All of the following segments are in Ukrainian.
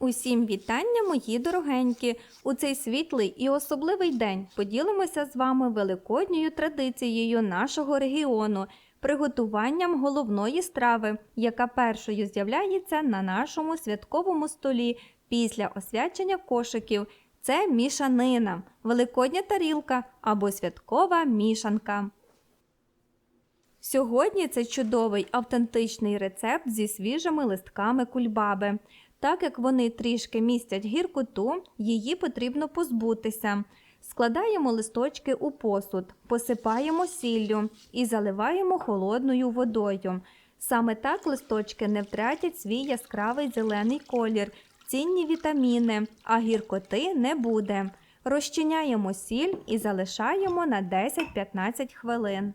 Усім вітання, мої дорогенькі! У цей світлий і особливий день поділимося з вами великодньою традицією нашого регіону, приготуванням головної страви, яка першою з'являється на нашому святковому столі після освячення кошиків. Це мішанина, великодня тарілка або святкова мішанка. Сьогодні це чудовий автентичний рецепт зі свіжими листками кульбаби. Так як вони трішки містять гіркоту, її потрібно позбутися. Складаємо листочки у посуд, посипаємо сіллю і заливаємо холодною водою. Саме так листочки не втратять свій яскравий зелений колір, цінні вітаміни, а гіркоти не буде. Розчиняємо сіль і залишаємо на 10-15 хвилин.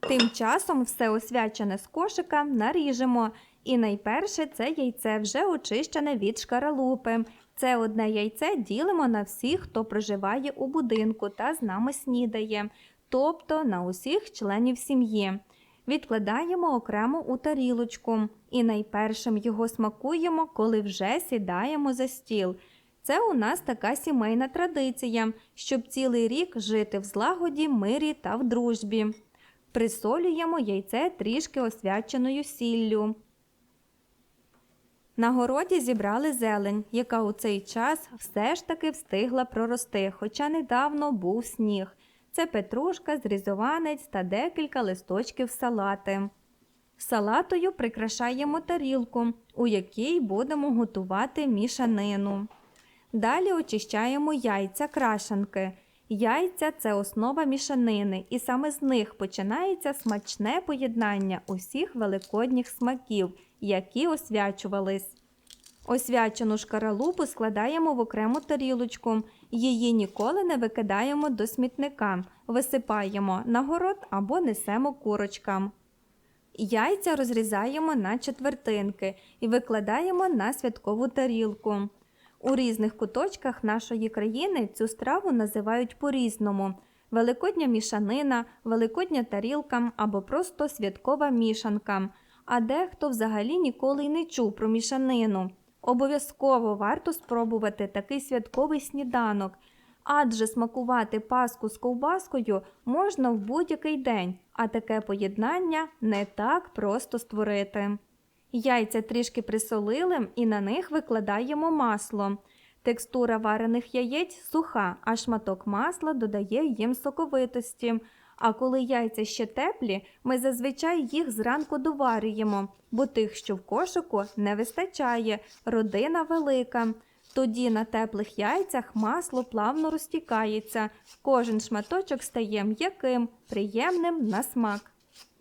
Тим часом все освячене з кошика наріжемо. І найперше це яйце вже очищене від шкаралупи. Це одне яйце ділимо на всіх, хто проживає у будинку та з нами снідає, тобто на усіх членів сім'ї. Відкладаємо окремо у тарілочку і найпершим його смакуємо, коли вже сідаємо за стіл. Це у нас така сімейна традиція, щоб цілий рік жити в злагоді, мирі та в дружбі. Присолюємо яйце трішки освяченою сіллю. На городі зібрали зелень, яка у цей час все ж таки встигла прорости, хоча недавно був сніг. Це петрушка, зрізованець та декілька листочків салати. Салатою прикрашаємо тарілку, у якій будемо готувати мішанину. Далі очищаємо яйця крашанки. Яйця це основа мішанини, і саме з них починається смачне поєднання усіх великодніх смаків, які освячувались. Освячену шкаралупу складаємо в окрему тарілочку. Її ніколи не викидаємо до смітника, висипаємо на город або несемо курочкам. Яйця розрізаємо на четвертинки і викладаємо на святкову тарілку. У різних куточках нашої країни цю страву називають по-різному: великодня мішанина, великодня тарілка або просто святкова мішанка. А дехто взагалі ніколи й не чув про мішанину. Обов'язково варто спробувати такий святковий сніданок, адже смакувати паску з ковбаскою можна в будь-який день, а таке поєднання не так просто створити. Яйця трішки присолили і на них викладаємо масло. Текстура варених яєць суха, а шматок масла додає їм соковитості. А коли яйця ще теплі, ми зазвичай їх зранку доварюємо, бо тих, що в кошику, не вистачає, родина велика. Тоді на теплих яйцях масло плавно розтікається, кожен шматочок стає м'яким, приємним на смак.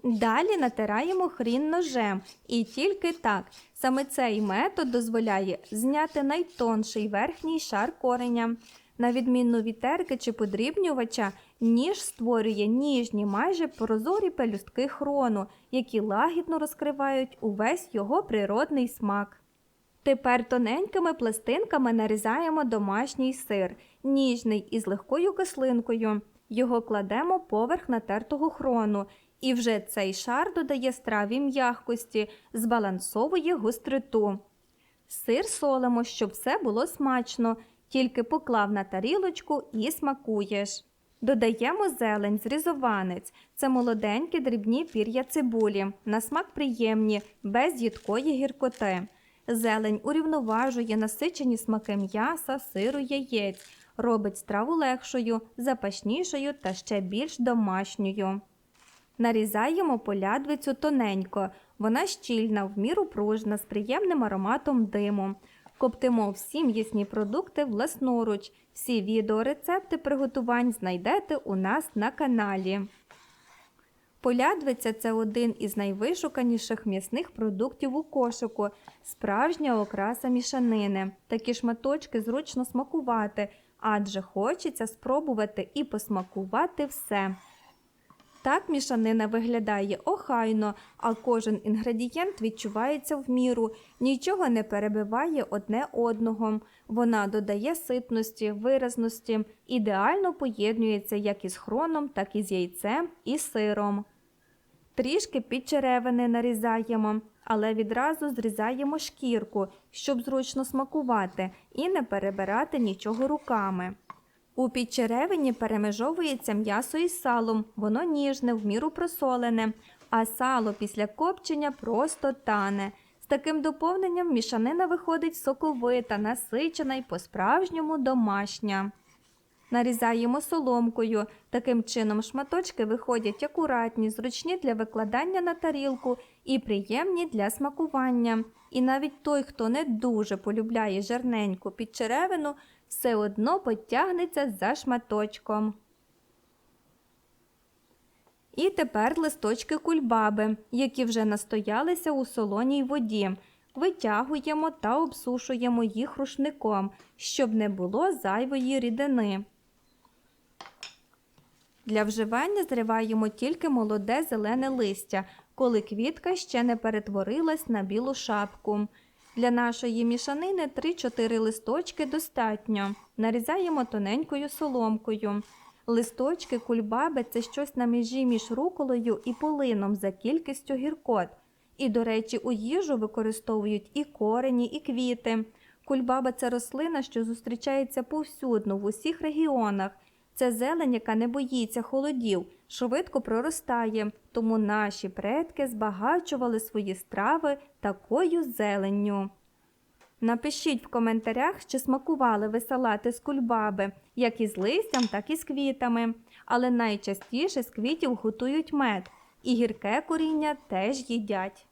Далі натираємо хрін ножем, і тільки так. Саме цей метод дозволяє зняти найтонший верхній шар кореня. На відміну від терки чи подрібнювача, ніж створює ніжні, майже прозорі пелюстки хрону, які лагідно розкривають увесь його природний смак. Тепер тоненькими пластинками нарізаємо домашній сир, ніжний із легкою кислинкою. Його кладемо поверх натертого хрону, і вже цей шар додає страві м'якості, збалансовує гостроту. Сир солимо, щоб все було смачно, тільки поклав на тарілочку і смакуєш. Додаємо зелень, зрізованець. Це молоденькі дрібні пір'я цибулі, на смак приємні, без їдкої гіркоти. Зелень урівноважує насичені смаки м'яса, сиру, яєць, робить страву легшою, запашнішою та ще більш домашньою. Нарізаємо полядвицю тоненько, вона щільна, в міру пружна, з приємним ароматом диму. Коптимо всі м'ясні продукти власноруч. Всі відеорецепти приготувань знайдете у нас на каналі. Полядвиця це один із найвишуканіших м'ясних продуктів у кошику, справжня окраса мішанини. Такі шматочки зручно смакувати, адже хочеться спробувати і посмакувати все. Так мішанина виглядає охайно, а кожен інгредієнт відчувається в міру, нічого не перебиває одне одного. Вона додає ситності, виразності, ідеально поєднується як із хроном, так і з яйцем і сиром. Трішки підчеревини нарізаємо, але відразу зрізаємо шкірку, щоб зручно смакувати і не перебирати нічого руками. У підчеревині перемежовується м'ясо із салом, воно ніжне, в міру просолене, а сало після копчення просто тане. З таким доповненням мішанина виходить соковита, насичена і по-справжньому домашня. Нарізаємо соломкою. Таким чином шматочки виходять акуратні, зручні для викладання на тарілку і приємні для смакування. І навіть той, хто не дуже полюбляє жирненьку підчеревину, все одно потягнеться за шматочком. І тепер листочки кульбаби, які вже настоялися у солоній воді. Витягуємо та обсушуємо їх рушником, щоб не було зайвої рідини. Для вживання зриваємо тільки молоде зелене листя, коли квітка ще не перетворилась на білу шапку. Для нашої мішанини 3-4 листочки достатньо. Нарізаємо тоненькою соломкою. Листочки кульбаби це щось на межі між руколою і полином за кількістю гіркот. І, до речі, у їжу використовують і корені, і квіти. Кульбаба це рослина, що зустрічається повсюдно в усіх регіонах. Це зелень, яка не боїться холодів, швидко проростає, тому наші предки збагачували свої страви такою зеленню. Напишіть в коментарях, чи смакували ви салати з кульбаби, як із листям, так і з квітами. Але найчастіше з квітів готують мед, і гірке коріння теж їдять.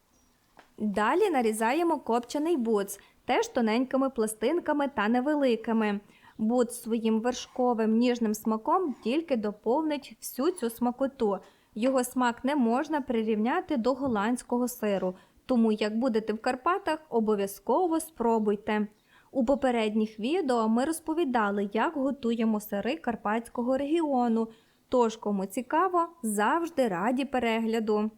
Далі нарізаємо копчений буц, теж тоненькими пластинками та невеликими. Буц своїм вершковим ніжним смаком тільки доповнить всю цю смакоту. Його смак не можна прирівняти до голландського сиру, тому як будете в Карпатах, обов'язково спробуйте. У попередніх відео ми розповідали, як готуємо сири Карпатського регіону. Тож, кому цікаво, завжди раді перегляду.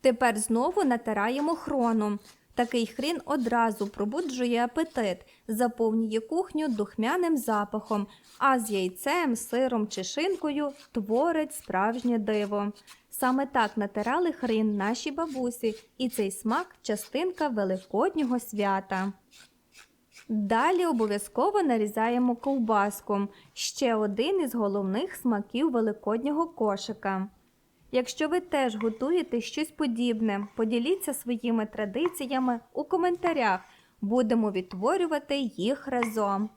Тепер знову натираємо хрону. Такий хрін одразу пробуджує апетит, заповнює кухню духмяним запахом, а з яйцем, сиром чи шинкою творить справжнє диво. Саме так натирали хрін наші бабусі, і цей смак частинка великоднього свята. Далі обов'язково нарізаємо ковбаску ще один із головних смаків великоднього кошика. Якщо ви теж готуєте щось подібне, поділіться своїми традиціями у коментарях. Будемо відтворювати їх разом.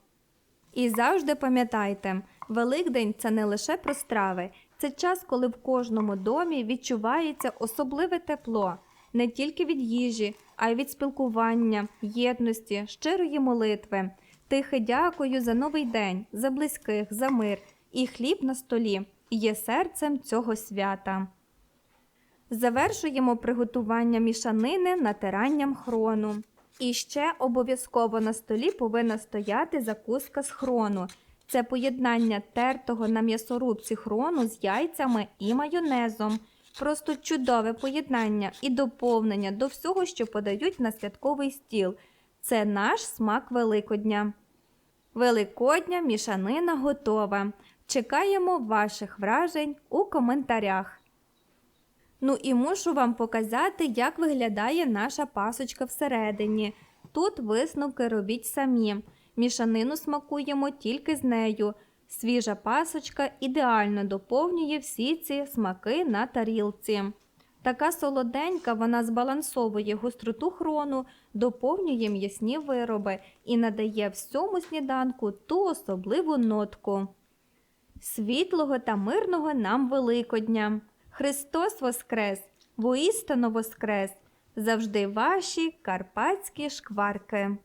І завжди пам'ятайте, Великдень це не лише про страви, це час, коли в кожному домі відчувається особливе тепло, не тільки від їжі, а й від спілкування, єдності, щирої молитви. Тихе дякую за новий день, за близьких, за мир і хліб на столі є серцем цього свята. Завершуємо приготування мішанини натиранням хрону. І ще обов'язково на столі повинна стояти закуска з хрону. Це поєднання тертого на м'ясорубці хрону з яйцями і майонезом. Просто чудове поєднання і доповнення до всього, що подають на святковий стіл. Це наш смак Великодня. Великодня мішанина готова. Чекаємо ваших вражень у коментарях. Ну і мушу вам показати, як виглядає наша пасочка всередині. Тут висновки робіть самі. Мішанину смакуємо тільки з нею. Свіжа пасочка ідеально доповнює всі ці смаки на тарілці. Така солоденька вона збалансовує гостроту хрону, доповнює м'ясні вироби і надає всьому сніданку ту особливу нотку. Світлого та мирного нам Великодня! Христос Воскрес! Воістину Воскрес! Завжди ваші карпатські шкварки!